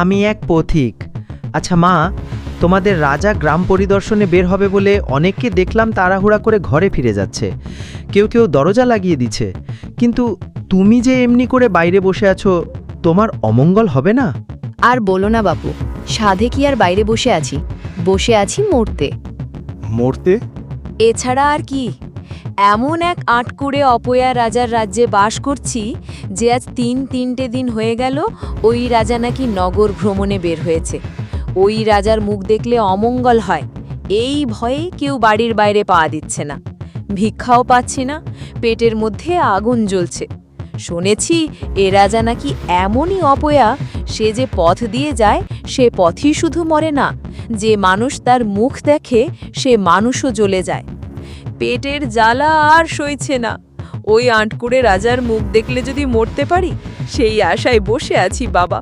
আমি এক পথিক। আচ্ছা মা তোমাদের রাজা গ্রাম পরিদর্শনে বের হবে বলে অনেককে দেখলাম তাড়াহুড়া করে ঘরে ফিরে যাচ্ছে। কেউ কেউ দরজা লাগিয়ে দিচ্ছে। কিন্তু তুমি যে এমনি করে বাইরে বসে আছো তোমার অমঙ্গল হবে না? আর বলো না বাপু সাধে কি আর বাইরে বসে আছি? বসে আছি মরতে। মরতে? এছাড়া আর কি? এমন এক আটকুড়ে অপয়া রাজার রাজ্যে বাস করছি যে আজ তিন তিনটে দিন হয়ে গেল ওই রাজা নাকি নগর ভ্রমণে বের হয়েছে। ওই রাজার মুখ দেখলে অমঙ্গল হয়। এই ভয়ে কেউ বাড়ির বাইরে পা দিচ্ছে না। ভিক্ষাও পাচ্ছি না। পেটের মধ্যে আগুন জ্বলছে। শুনেছি এ রাজা নাকি এমনই অপয়া, সে যে পথ দিয়ে যায়, সে পথই শুধু মরে না, যে মানুষ তার মুখ দেখে, সে মানুষও জ্বলে যায়। পেটের জ্বালা আর সইছে না। ওই আটকুড়ে রাজার মুখ দেখলে যদি মরতে পারি, সেই আশায় বসে আছি বাবা।